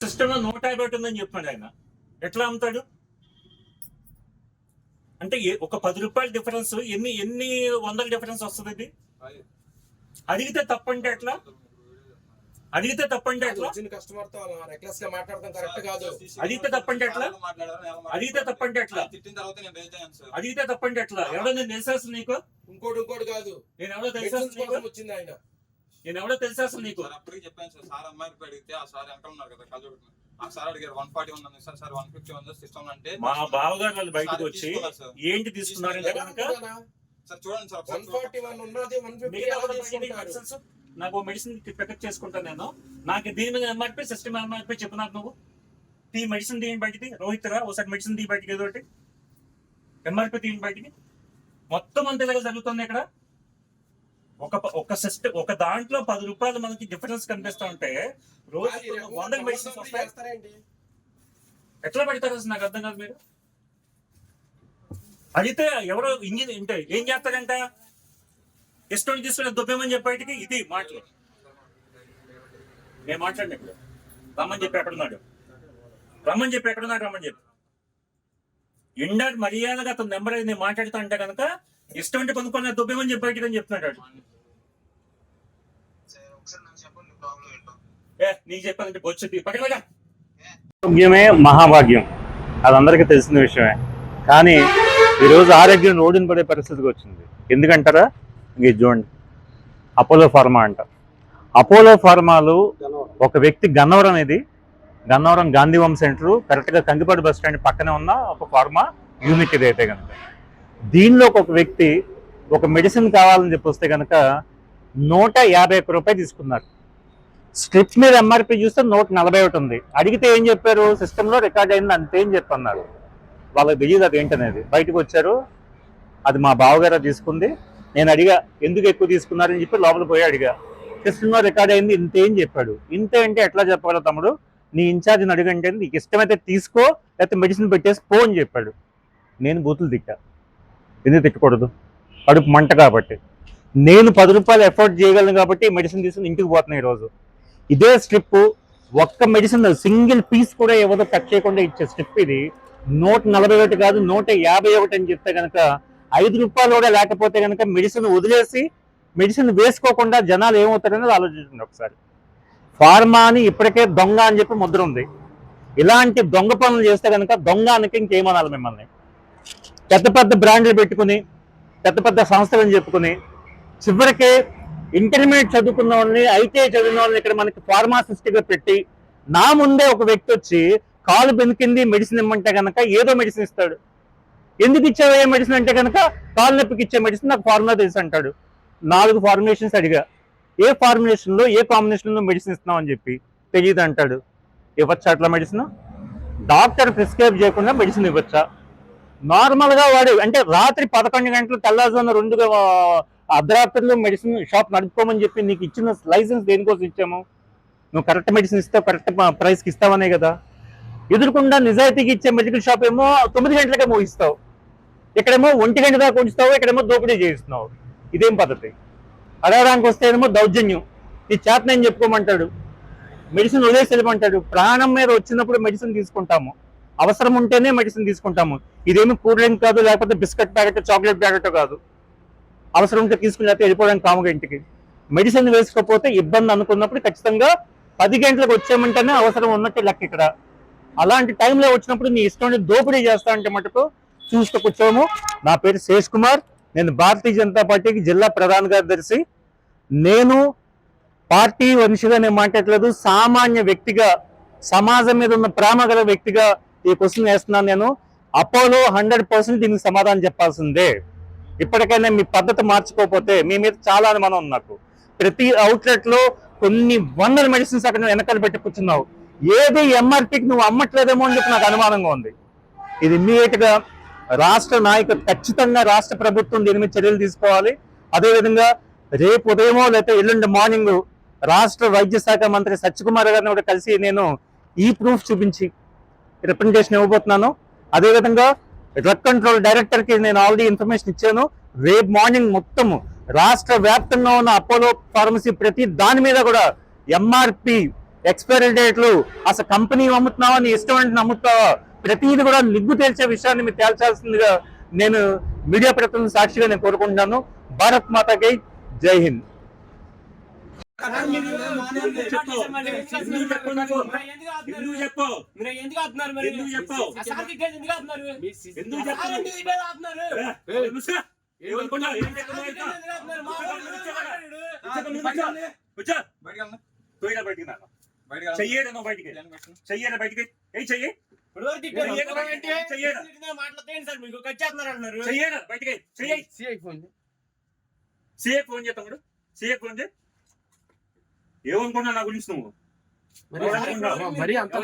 సిస్టమ్లో నూట యాభై ఒకటి ఉందని చెప్పాడు ఆయన. ఎట్లా అమ్ముతాడు? అంటే ఒక పది రూపాయల డిఫరెన్స్ ఎన్ని ఎన్ని వందల డిఫరెన్స్ వస్తుంది అడిగితే తప్పంటే ఎట్లా? అడిగితే తప్పంటే ఎట్లా? కస్టమర్తో రెక్లెస్గా మాట్లాడటం కరెక్ట్ కాదు. అడిగితే తప్పంటే ఎట్లా? అడిగితే తప్పంటే ఎట్లా? అడిగితే తప్పంటే ఎట్లా? ఎవడో నేను తెలిసేస్తుంది నీకు? ఇంకోటి ఇంకోటి కాదు. నేను ఎవడో మెడిసిన్స్ తెలిసేస్తుంది వచ్చింది ఆయన. నేను ఎవడో తెలిసేస్తుంది నీకు? అప్పటికి చెప్పాను సార్ సార్ అమ్మాయికి అడిగితే ఆ సార్ వెనకాల ఉన్నారు కదా కళ్ళు ఆ సార్ అడిగారు వన్ ఫార్టీ ఉంది సార్ సార్ వన్ ఫిఫ్టీ ఉంది సిస్టమ్ అంటే మా బావగారు వాళ్ళు బయటకు వచ్చి తీసుకున్నారు. ఏంటి తీసుకున్నారంటే కనుక సార్ చూడండి సార్ వన్ ఫార్టీ వన్ ఉన్నది వన్ ఫిఫ్టీ? నాకు మెడిసిన్ పికప్ చేసుకుంటాను నేను. నాకు దీని మీద ఎంఆర్పి సిస్టమ్ ఎంఆర్పి చెప్పినారు నువ్వు? తీ మెడిసిన్ తీయండి బయటికి. రోహిత్ రా ఒకసారి మెడిసిన్ తీ బయటికి ఏదో ఒకటి. ఎంఆర్పి తీయండి బయటికి. మొత్తం అంత ఇలాగ జరుగుతుంది ఇక్కడ. ఒక ఒక సిస్టమ్ ఒక దాంట్లో పది రూపాయలు మనకి డిఫరెన్స్ కనిపిస్తా ఉంటే రోజు వందల మెడిసిన్స్ వస్తాయి? ఎట్లా పెడతారు అసలు నాకు అర్థం కాదు మీరు? అడిగితే ఎవరో ఇంజిన్ అంటే ఏం చేస్తారంట? ఇష్టం తీసుకుని దుబ్బేమని చెప్పేటికి ఇది మాటలు. నేను మాట్లాడిన ఇప్పుడు. రమ్మని చెప్పి ఎక్కడున్నాడు? రమ్మని చెప్పి ఎక్కడున్నాడు? రమ్మని చెప్పి. ఎండాడు మర్యాదగా అతను నెంబర్ అయితే నేను మాట్లాడుతా అంటే కనుక ఇష్టం అంటే కొనుక్కొని దుబ్బేమని చెప్పి బయటికి అని చెప్తున్నాడు వాడు. ఏ నీకు చెప్పాలంటే బొచ్చు పక్కన ఆరోగ్యమే మహాభాగ్యం. అది అందరికీ తెలిసిన విషయమే. కానీ ఈరోజు ఆరోగ్యం రోడ్డున పడే పరిస్థితికి వచ్చింది. ఎందుకంటారా? ఇంక ఇది చూడండి. అపోలో ఫార్మా అంట. అపోలో ఫార్మాలు ఒక వ్యక్తి గన్నవరం ఇది. గన్నవరం గాంధీవం సెంటర్ కరెక్ట్గా కంకిపాడు బస్ స్టాండ్ పక్కనే ఉన్న ఒక ఫార్మా యూనిట్ ఇది అయితే కనుక దీనిలో ఒక వ్యక్తి ఒక మెడిసిన్ కావాలని చెప్పి వస్తే కనుక నూట యాభై ఒక్క రూపాయలు తీసుకున్నారు. స్ట్రిప్స్ మీద ఎంఆర్పి చూస్తే నూట నలభై ఒకటి ఉంది. అడిగితే ఏం చెప్పారు? సిస్టంలో రికార్డ్ అయింది అంతే అని చెప్పన్నారు. వాళ్ళకి తెలియదు అది ఏంటనేది. బయటకు వచ్చారు. అది మా బావగారు తీసుకుంది. నేను అడిగా ఎందుకు ఎక్కువ తీసుకున్నారని చెప్పి లోపల పోయి అడిగా. సిస్టంలో రికార్డ్ అయింది ఇంతే అని చెప్పాడు? ఇంతే అంటే ఎట్లా చెప్పాలో తమ్ముడు? నీ ఇన్ఛార్జ్ని అడిగంటే నీకు ఇష్టమైతే తీసుకో లేకపోతే మెడిసిన్ పెట్టేసి పో అని చెప్పాడు. నేను బూతులు తిట్టా. ఎందుకు తిట్టకూడదు? కడుపు మంట కాబట్టి. నేను పది రూపాయలు ఎఫోర్డ్ చేయగలను కాబట్టి మెడిసిన్ తీసుకుని ఇంటికి పోతున్నాయి ఈరోజు ఇదే స్ట్రిప్ ఒక్క మెడిసిన్ సింగిల్ పీస్ కూడా ఎవరో కట్ చేయకుండా ఇచ్చే స్ట్రిప్ ఇది. నూట నలభై ఒకటి కాదు నూట యాభై ఒకటి అని చెప్తే కనుక ఐదు రూపాయలు కూడా లేకపోతే కనుక మెడిసిన్ వదిలేసి మెడిసిన్ వేసుకోకుండా జనాలు ఏమవుతారనేది ఆలోచించండి ఒకసారి. ఫార్మా అని ఇప్పటికే దొంగ అని చెప్పి ముద్ర ఉంది. ఇలాంటి దొంగ పనులు చేస్తే కనుక దొంగ అనకి ఇంకేమనాలి మిమ్మల్ని. పెద్ద పెద్ద బ్రాండ్లు పెట్టుకుని పెద్ద పెద్ద సంస్థలను చెప్పుకుని చివరికి ఇంటర్మీడియట్ చదువుకున్న వాళ్ళని ఐటీఐ చదివిన వాళ్ళని ఇక్కడ మనకి ఫార్మాసిస్ట్గా పెట్టి నా ముందే ఒక వ్యక్తి వచ్చి కాలు బెనికింది మెడిసిన్ ఇమ్మంటే కనుక ఏదో మెడిసిన్ ఇస్తాడు. ఎందుకు ఇచ్చావు ఏ మెడిసిన్ అంటే కనుక కాలు నొప్పికి ఇచ్చే మెడిసిన్ నాకు ఫార్ములా తెలుసు అంటాడు. నాలుగు ఫార్ములేషన్స్ అడిగా. ఏ ఫార్ములేషన్లో లో ఏ combination లో మెడిసిన్ ఇస్తున్నావు అని చెప్పి తెలియదు అంటాడు. ఇవ్వచ్చా అట్లా మెడిసిన్? డాక్టర్ ప్రిస్క్రైబ్ చేయకుండా మెడిసిన్ ఇవ్వచ్చా? నార్మల్గా వాడు అంటే రాత్రి పదకొండు గంటలు తెల్లారుజామున రెండుగా అర్ధరాత్రులు మెడిసిన్ షాప్ నడుపుకోమని చెప్పి నీకు ఇచ్చిన లైసెన్స్ దేనికోసం ఇచ్చాము? నువ్వు కరెక్ట్ మెడిసిన్ ఇస్తావు కరెక్ట్ ప్రైస్కి ఇస్తావనే కదా. ఎదురుకుండా నిజాయితీకి ఇచ్చే మెడికల్ షాప్ ఏమో తొమ్మిది గంటలకే మోగిస్తావు ఇక్కడేమో ఒంటి గంట దాకా ఉంచుతావు ఇక్కడేమో దోపిడీ చేయిస్తున్నావు. ఇదేం పద్ధతి? అడగడానికి వస్తేనేమో దౌర్జన్యం. నీ చేత నేను చెప్పుకోమంటాడు. మెడిసిన్ వదిలేసి వెళ్ళమంటాడు. ప్రాణం మీద వచ్చినప్పుడు మెడిసిన్ తీసుకుంటాము. అవసరం ఉంటేనే మెడిసిన్ తీసుకుంటాము. ఇదేమి కూల్ డ్రింక్ కాదు లేకపోతే బిస్కెట్ ప్యాకెట్ చాక్లెట్ ప్యాకెట్ కాదు. అవసరం ఉంటే తీసుకుని లేకపోతే వెళ్ళిపోవడానికి కాముగా ఇంటికి. మెడిసిన్ వేసుకోకపోతే ఇబ్బంది అనుకున్నప్పుడు ఖచ్చితంగా పది గంటలకు వచ్చేయమంటేనే అవసరం ఉన్నట్టు లెక్క ఇక్కడ. అలాంటి టైంలో వచ్చినప్పుడు నీ ఇష్టం దోపిడీ చేస్తా అంటే మటుకు చూస్తూ కూర్చోము. నా పేరు శేష్ కుమార్. నేను భారతీయ జనతా పార్టీకి జిల్లా ప్రధాన కార్యదర్శి. నేను పార్టీ మనిషిగా నేను మాట్లాడలేదు సామాన్య వ్యక్తిగా సమాజం మీద ఉన్న ప్రేమ గల వ్యక్తిగా ఈ క్వశ్చన్ వేస్తున్నాను నేను. అపోలో హండ్రెడ్ పర్సెంట్ దీనికి సమాధానం చెప్పాల్సిందే. ఇప్పటికైనా మీ పద్ధతి మార్చుకోకపోతే మీ మీద చాలా అనుమానం ఉంది నాకు. ప్రతి అవుట్లెట్లో కొన్ని వందల మెడిసిన్స్ అక్కడ వెనకాల పెట్టి కూర్చున్నావు. ఏది ఎంఆర్పీకి నువ్వు అమ్మట్లేదేమో అని చెప్పి నాకు అనుమానంగా ఉంది. ఇది ఇమ్మీడియట్గా రాష్ట్ర నాయకులు ఖచ్చితంగా రాష్ట్ర ప్రభుత్వం దీని మీద చర్యలు తీసుకోవాలి. అదేవిధంగా రేపు ఉదయమో లేకపోతే ఎల్లుండి మార్నింగ్ రాష్ట్ర వైద్య శాఖ మంత్రి సత్యకుమార్ గారిని కూడా కలిసి నేను ఈ ప్రూఫ్ చూపించి రిప్రజెంటేషన్ ఇవ్వబోతున్నాను. అదేవిధంగా డ్రగ్ కంట్రోల్ డైరెక్టర్కి నేను ఆల్రెడీ ఇన్ఫర్మేషన్ ఇచ్చాను. రేపు మార్నింగ్ మొత్తము రాష్ట్ర వ్యాప్తంగా ఉన్న అపోలో ఫార్మసీ ప్రతి దాని మీద కూడా ఎంఆర్పి ఎక్స్పైరీ డేట్లు అసలు కంపెనీ అమ్ముతున్నావా నీ ఇష్టం అంటే నమ్ముతావా? ప్రతిదీ కూడా నిగ్గు తేల్చే విషయాన్ని మీరు తేల్చాల్సిందిగా నేను మీడియా ప్రతినిధి సాక్షిగా నేను కోరుకుంటున్నాను. భారత్ మాతాకి జై హింద్. ఎందుకు చెప్పు మీరు ఎందుకు ఆపుతున్నారు? మరి ఎందుకు చెప్పు ఆపుతున్నారు? చెయ్యేరా నువ్వు బయటికి చెయ్యేరా బయటికి ఏ చెయ్యి? సార్ మీకు. చెయ్యేరా బయటికి. చెయ్యి. ఫోన్ చేస్తాడు సీఏ ఫోన్ చేయి. ఏమనుకున్నావు నా గురించి నువ్వు? మరి అంత